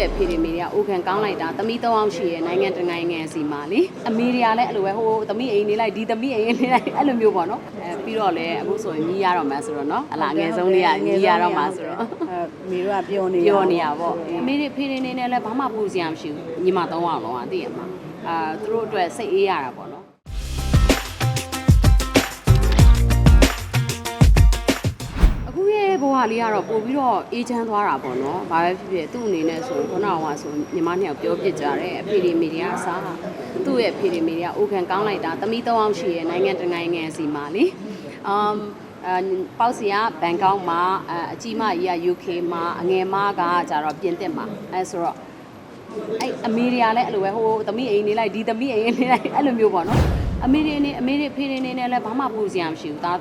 ရဲ့ဖေဒီမေတွေကအိုခံကောင်းလိုက်တာသမီး၃အောင်ရှိရဲ့နိုင်ငံတနိုင်ငံစီမှာလေအမေတွေကလည်းအဲ့လိုပဲဟိုသမီးအိမ်နေလိုက်ဒီသမီးအိမ်နေလိုက်အဲ့လိုမျိုးပေါ့နော်အဲပြီးတော့လည်းအခုဆိုရင်ညီးရတော့မှဆိုတော့နော်အလားအငယ်ဆုံးလေးကညီးရတော့မှဆိုတော့အဲမိတို့ကပြောနေပြောနေရပေါ့အမေတွေဖေတွေနေနဲ့လည်းဘာမှပူစရာမရှိဘူးညီမ၃အောင်လုံးကသိရမှာအာသူတို့အတွက်စိတ်အေးရတာပေါ့နော် လေးကတော့ပို့ပြီးတော့အေးချမ်းသွားတာပေါ့နော်။ဘာပဲဖြစ်ဖြစ်သူ့အနေနဲ့ဆိုရင်ခုနကဟိုဆိုညီမနှစ်ယောက်ပြောပြကြတယ်အဖေဒီမီဒီယာအစားသူ့ရဲ့အဖေဒီမီဒီယာအိုခံကောင်းလိုက်တာသမီး၃အောင်ရှိရဲ့နိုင်ငံတနိုင်ငံစီမှာလေ။ um အပေါ့စီကဘန်ကောက်မှာအအကြီးမကြီးက UK မှာအငယ်မကကြတော့ပြင်သစ်မှာအဲဆိုတော့အဲ့အမေတွေကလည်းအဲ့လိုပဲဟိုသမီးအိမ်နေလိုက်ဒီသမီးအိမ်နေလိုက်အဲ့လိုမျိုးပေါ့နော်အမေတွေနေအမေတွေဖေတွေနေနဲ့လည်းဘာမှပူစရာမရှိဘူးဒါ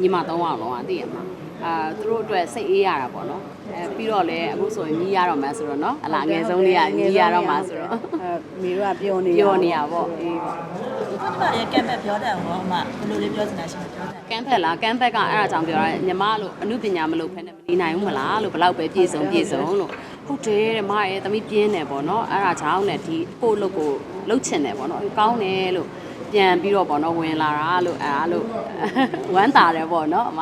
ညီမ၃အောင်လုံးကသိရမှာ အာသူတို့အတွက်စိတ်အေးရတာပေါ့နော်အဲပြီးတော့လည်းအခုဆိုရင်ညီးရတော့မှဆိုတော့နော်အလားအငယ်ဆုံးလေးကညီးရတော့မှဆိုတော့အဲမိတို့ကပြောနေပြောနေရပေါ့အေးဟုတ်ပါရဲ့ကံပဲပြောတယ်ဟောအမဘယ်လိုလေးပြောချင်တာရှိမပြောတယ်ကမ်းဖက်လားကမ်းဖက်ကအဲ့ဒါကြောင့်ပြောရဲညီမလို့အမှုပညာမလို့ဖက်နဲ့မနေနိုင်ဘူးမလားလို့ဘလောက်ပဲပြည့်စုံပြည့်စုံလို့ဟုတ်တယ်တဲ့မရဲ့သမီးပြင်းတယ်ပေါ့နော်အဲ့ဒါကြောင့်နဲ့ဒီကိုယ့်လုပ်ကိုလှုပ်ချင်တယ်ပေါ့နော်ကောင်းတယ်လို့ပြန်ပြီးတော့ပေါ့နော်ဝင်လာတာလို့အဲ့ဒါလို့ဝမ်းသာတယ်ပေါ့နော်အမ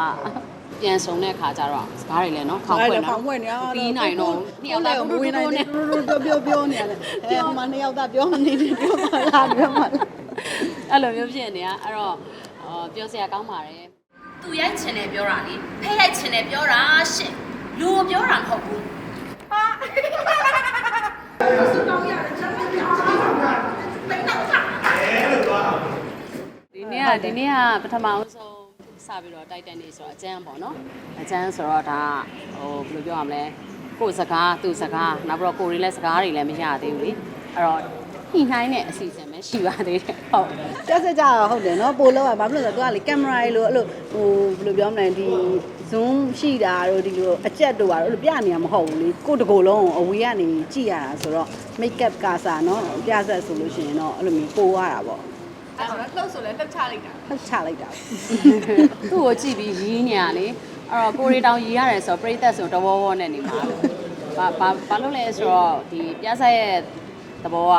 ပြန်ဆုံတဲ့ခါကျတော့စကားတွေလည်းနော်ဖောက်ဖွင့်ဖောတော့င်ဖွင့်နေအောင်ပြီးနိုင်တော့နှစ်ယောက်သားမတူတူဝင်နိုင်တူနေနဲ့ပြောပြောပြောနေရတယ်အဲဟိုမှာနှစ်ယောက်သားပြောနေတယ်ပြောမှလားပြောမှလားအဲ့လိုမျိုးဖြစ်နေတာအဲ့တော့အော်ပြောစရာကောင်းပါတယ်သူရိုက်ချင်တယ်ပြောတာလေဖဲရိုက်ချင်တယ်ပြောတာရှင့်လူကိုပြောတာမဟုတ်ဘူးဒီနေ့ကဒီနေ့ကပထမအောင်ဆုံး စပြီးတော့တိုက်တက်နေဆိုတော့အကျန်းပေါ့နော်အကျန်းဆိုတော့ဒါဟိုဘယ်လိုပြောရမလဲကိုယ်စကားသူ့စကားနောက်ပြီးတော့ကိုယ်တွေလည်းစကားတွေလည်းမရသေးဘူးလေအဲ့တော့ညှိနှိုင်းတဲ့အစီအစဉ်ပဲရှိပါသေးတယ်ဟုတ်တက်စကြတော့ဟုတ်တယ်နော်ပို့လောက်ရဘာဖြစ်လို့လဲဆိုတော့သူကလေကင်မရာလေးလို့အဲ့လိုဟိုဘယ်လိုပြောမလဲဒီ zoom ရှိတာတို့ဒီလိုအကြက်တို့ပါတော့အဲ့လိုပြနေရမဟုတ်ဘူးလေကိုယ့်တကိုယ်လုံးအဝေးကနေကြည့်ရတာဆိုတော့ make up ကစားနော်ပြဆက်ဆိုလို့ရှိရင်တော့အဲ့လိုမျိုးပို့ရတာပေါ့ အဲ့တော့လှုပ်ဆိုလဲလှုပ်ချလိုက်တာလှုပ်ချလိုက်တာသူ့ကိုကြည့်ပြီးရီးညာလေအဲ့တော့ကိုရီတောင်ရီးရတယ်ဆိုတော့ပြိသက်ဆိုတဘောဘောနဲ့နေမှာလို့ဘာဘာဘာလို့လဲဆိုတော့ဒီပြဆက်ရဲ့သဘောက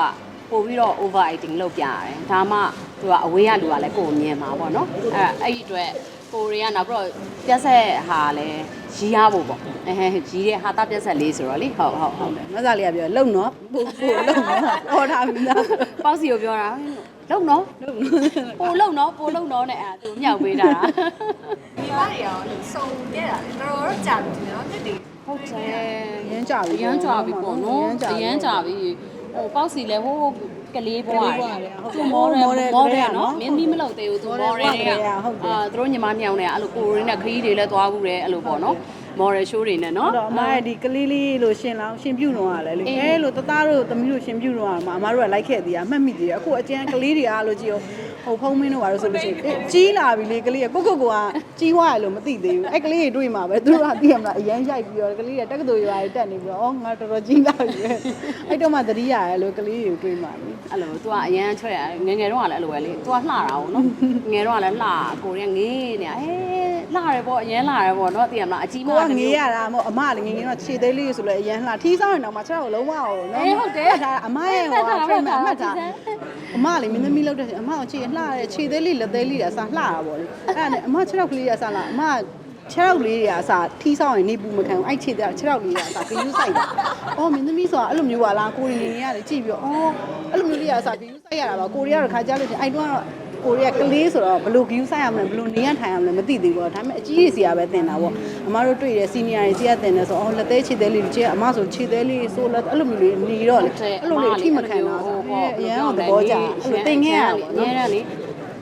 ပို့ပြီးတော့ over acting လုပ်ပြရတယ်ဒါမှသူကအဝေးကလူကလည်းကိုယ်မြင်မှာပေါ့နော်အဲ့အဲ့ဒီအတွက်ကိုရီကနောက်ပြီးတော့ပြဆက်ဟာလည်းရီးရဖို့ပေါ့အဲဟဲရီးတဲ့ဟာတာပြဆက်လေးဆိုတော့လေဟုတ်ဟုတ်ဟုတ်မဆာလေးကပြောလုံနော်ပို့ပို့လုံနော်ဟောထားပြီလားပေါ့စီကိုပြောတာလုံ နော်ပိုလုံနော်ပိုလုံနော်နဲ့အဲ့ဒါသူမြောက်ပေးတာဒီဘာတွေရောစုံခဲ့တာလေတော်တော်ကြာပြီနော်တက်တည်ဟုတ်တယ်ရမ်းကြပြီအရမ်းကြာပြီပေါ့နော်ရမ်းကြာပြီအရမ်းကြာပြီဟိုပေါ့စီလဲဟိုကလေးဘွားကလေးဘွားလေဟုတ်တယ်သူမော်ဒယ် model မော်ဒကလေးယ်ကနော်နော်မင်းမီးမလုပ်သေးဘူးသူ model မော်ဒယ်တွေကကလေးကဟုတ်တယ်အာသူတို့ညီမနှစ်ယောက်နဲ့အဲ့လိုကိုရင်းနဲ့ခရီးတွေလည်းသွားဘူးတယ်အဲ့လိုပေါ့နော် မော်ဒယ်ရှိုးတွေနဲ့နော်တော့အမရဲ့ဒီကလေးလေးလို့ရှင်လောင်းရှင်ပြုတ်တော့ရတယ်လေအေးအဲလို့တသားတို့သမီးတို့ရှင်ပြုတ်တော့ရမှာအမတို့ကလိုက်ခဲ့သေးရမှတ်မိသေးရအခုအကျန်းကလေးတွေအားလို့ကြည့်အောင်ဟိုဖုံးမင်းတို့ပါလို့ဆိုလို့ရှိရင်အေးကြီးလာပြီလေကလေးကကိုကိုကိုကကြီးွားရလို့မသိသေးဘူးအဲကလေးတွေတွေ့မှာပဲသူတို့ကသိရမလားအရန်ရိုက်ပြီးတော့ကလေးတွေတက္ကသိုလ်ရွာတွေတက်နေပြီးတော့အော်ငါတော်တော်ကြီးလာပြီပဲအဲ့တော့မှသတိရရလို့ကလေးတွေတွေ့မှာလေအဲ့လိုသူကအရန်ချွဲ့ရတယ်ငယ်ငယ်တော့ကလည်းအဲ့လိုပဲလေသူကလှတာပေါ့နော်ငယ်တော့ကလည်းလှကိုရီးငေးနေအေး လှတယ်ပေါ့အရန်လှတယ်ပေါ့နော်သိရမလားအကြီးမကိုကငေးရတာမဟုတ်အမလည်းငေးငေးတော့ခြေသေးလေးဆိုလဲအရန်လှထီးဆောင်ရင်တော့မှချက်တော့လုံးဝအောင်နော်အေးဟုတ်တယ်ဒါအမရဲ့ဟို frame အမှတ်ထားအမလည်းမင်းသမီးလောက်တဲ့အမကိုခြေလှတဲ့ခြေသေးလေးလက်သေးလေးတွေအစားလှတာပေါ့လေအဲ့ဒါနဲ့အမခြေထောက်ကလေးတွေအစားလှအမခြေထောက်ကလေးတွေအစားထီးဆောင်ရင်နေပူမခံဘူးအဲ့ခြေသေးခြေထောက်ကလေးတွေအစားဂယူးဆိုင်တာအော်မင်းသမီးဆိုတာအဲ့လိုမျိုးပါလားကိုရီငေးငေးရတယ်ကြည့်ပြီးတော့အော်အဲ့လိုမျိုးလေးအစားဂယူးဆိုင်ရတာပါကိုရီကတော့ခါကြလို့ချင်းအဲ့တုန်း ကတော့ကိုရီးယားကလေးဆိုတော့ဘယ်လို view ဆိုင်ရမလဲဘယ်လိုနေရထိုင်ရမလဲမသိသေးဘူးပေါ့ဒါပေမဲ့အကြီးကြီးစီရပဲတင်တာပေါ့အမတို့တွေ့တယ် senior တွေစီကတင်တယ်ဆိုအော်လက်သေးခြေသေးလေးတွေကျအမဆိုခြေသေးလေးဆိုလက်အဲ့လိုမျိုးလေးနေတော့လေအဲ့လိုလေးအထိမခံတာအရန်တော့သဘောကျအဲ့လိုတင်ခဲ့ရတာပေါ့အနော်များနဲ့လေ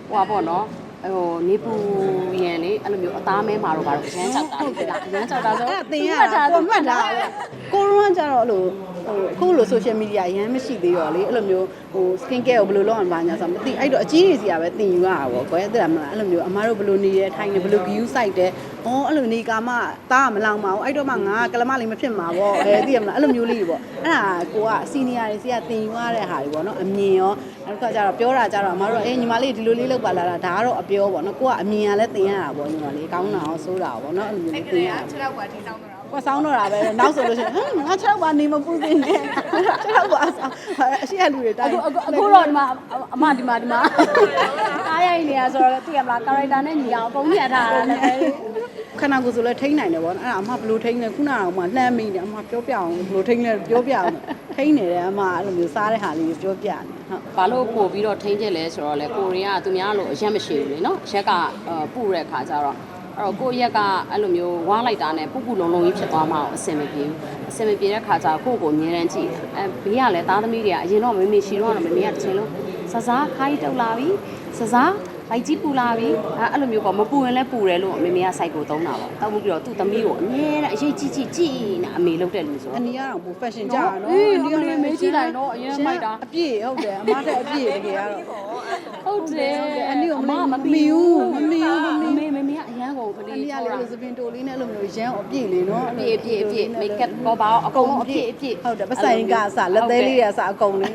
ဟိုပါပေါ့နော်ဟိုနေပူရန်လေအဲ့လိုမျိုးအသားမဲမှာတော့ဘာလို့ရမ်းကြောက်တာလဲဒါရမ်းကြောက်တာဆိုအဲ့ဒါတင်ရတာကိုမှတ်တာကိုရောကကြတော့အဲ့လိုဟိုအ ခုလို social media ရမ်းမရှိသေးရောလေအဲ့လိုမျိုးဟို skin care ကိုဘယ်လိုလုပ်အောင်ပါညာဆိုမသိအဲ့တော့အကြီးကြီးစီကပဲတင်ယူရတာပေါ့ကွယ်တဲ့မလားအဲ့လိုမျိုးအမားတို့ဘယ်လိုနေရဲထိုင်နေဘယ်လို view site တဲ့အော်အဲ့လိုနေကာမတားမလောင်ပါဘူးအဲ့တော့မှငါကလမလေးမဖြစ်မှာပေါ့အဲသိရမလားအဲ့လိုမျိုးလေးပေါ့အဲ့ဒါကိုက senior တွေစီကတင်ယူရတဲ့ဟာတွေပေါ့နော်အမြင်ရောနောက်တစ်ခါကျတော့ပြောတာကျတော့အမားတို့အေးညီမလေးဒီလိုလေးလုပ်ပါလားဒါကတော့အပြောပေါ့နော်ကိုကအမြင်ကလည်းတင်ရတာပေါ့ညီမလေးကောင်းတာရောဆိုးတာရောပေါ့နော်အဲ့လိုမျိုးအဲ့လေးကတင်လေးရကတာခြေထောက်ကထိဆောင်တော့ဟ ကွာဆောင်းတော့တာပဲနောက်ဆိုလို့ရှိရင်ဟမ်ငါ6ရောက်ပါနေမပူစင်းနဲ့6ရောက်ပါဆောင်းအရှိရလူတွေတိုအင်ခုအခုအခုတော့ဒီမှာအမဒီမှာဒီမှာအားရိုက်နေရဆိုတော့သိရမလားကာရိုက်တာနဲ့ညီအောင်အကုန်ညက်ထားတာလည်းခဏကိုယ်ဆိုလဲထိန်းနိုင်တယ်ဗောအဲ့ဒါအမဘယ်လိုထိန်းလဲခုနကတော့မှလှမ်းမိတယ်အမပြောပြအောင်ဘယ်လိုထိန်းလဲပြောပြအောင်ထိန်းနေတယ်အမအဲ့လိုမျိုးစားတဲ့ဟာလေးပြောပြနေဟုတ်ဘာလို့ပို့ပြီးတော့ထိန်းချက်လဲဆိုတော့လေကိုရီးယားကသူများလို့အရက်မရှိဘူးလေနော်ရက်ကအာပူတဲ့ခါကျတော့ အဲ့တော့ကိုယ့်ရက်ကအဲ့လိုမျိုးဝါလိုက်တာနဲ့ပူပူလုံးလုံးကြီးဖြစ်သွားမှအောင်အဆင်မပြေဘူးအဆင်မပြေတဲ့ခါကျတော့ကိုယ့်ကိုအမြဲတမ်းကြည့်တယ်အဲဘေးကလည်းသားသမီးတွေကအရင်တော့မေမေရှိတော့တော့မေမေကတစ်ချိန်လုံးစစားခိုင်းတုတ်လာပြီစစားလိုက်ကြီးပူလာပြီအဲအဲ့လိုမျိုးပေါ့မပူရင်လည်းပူတယ်လို့မေမေကစိုက်ကိုသုံးတာပေါ့တောက်ပြီးတော့သူ့သမီးကိုအမြဲတမ်းအရေးကြီးကြီးကြည့်နေအမေလုပ်တဲ့လူဆိုအတော့နီကတော့ဘူ fashion ကြာနော်အေးဒီကနေ့မေးကြည့်လိုက်တော့အရင်မိုက်တာအပြည့်ဟုတ်တယ်အမတဲ့အပြည့်တကယ်ကတော့ဟုတ်တယ်အနည်းကိုမမမမီဘူးမမီဘူးမမီမေမေမေကအရန် ကိုပလီအနီးကချောလည်းတာလို့စပင်တိုလေးနဲ့အဲ့လိုမျိုးရမ်းအပြည့်လေးနော်အပြည့်အပြည့်အပြည့်မိတ်ကပ်ကောပါအကုန်လုံးအပြည့်အပြည့်ဟုတ်တယ်ပဆိုင်ကအစလက်သေးလေးတွေကအစအကုန်လေး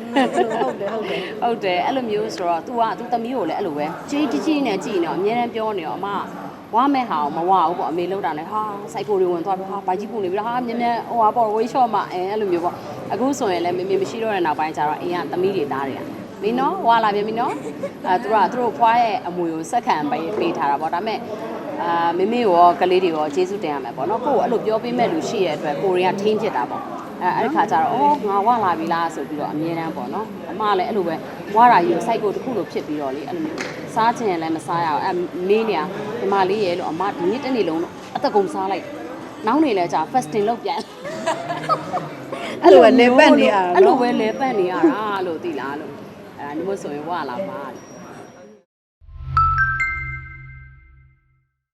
ဟုတ်တယ်ဟုတ်တယ်ဟုတ်တယ်အဲ့လိုမျိုးဆိုတော့ तू က तू သမီးကိုလည်းအဲ့လိုပဲကြီးကြီးကြီးနဲ့ကြည်နေတော့အများအားပြောနေတော့အမဝါမဲ့ဟာကိုမဝဘူးပေါ့အမေလောက်တာလဲဟာစိုက်ကိုတွေဝင်သွားပြီဟာဘာကြီးပူနေပြီလားဟာမြင်မြင်ဟိုဟာပေါ့ဝေးရှော့မှအဲအဲ့လိုမျိုးပေါ့အခုဆိုရင်လည်းမေမေမရှိတော့တဲ့နောက်ပိုင်းကျတော့အိမ်ကသမီးတွေသားတွေကမင်းနော်ဝါလာပြန်ပြီနော်အဲသူကသူတို့ဖွားရဲ့အမွေကိုစက်ခံပေးပေးထားတာပေါ့ဒါပေမဲ့ အာမေမေရောကလေးတွေရောကျေးဇူးတင်ရမယ်ပေါ့နော်ကိုကိုအဲ့လိုပြောပေးမဲ့လူရှိရဲ့အတွက်ကိုရီးယားထိန်းချစ်တာပေါ့အဲအဲ့ဒီခါကျတော့အော်ငါဝလာပြီလားဆိုပြီးတော့အမြဲတမ်းပေါ့နော်အမလည်းအဲ့လိုပဲဝါရာကြီးကိုစိုက်ကိုတစ်ခုလိုဖြစ်ပြီးတော့လေအဲ့လိုမျိုးစားချင်ရင်လည်းမစားရအောင်အဲမင်းနေရဒီမလေးရဲ့လို့အမဒီနေ့တစ်နေ့လုံးအသက်ကုန်စားလိုက်နောက်နေလဲကြာ fasting လုပ်ပြန်အဲ့လိုပဲလေပတ်နေရတာအဲ့လိုနော်ပဲလဲပတ်နေရတာလို့သိလားလို့အဲဒါမျိုးဆိုရင်ဝါလာပါလို့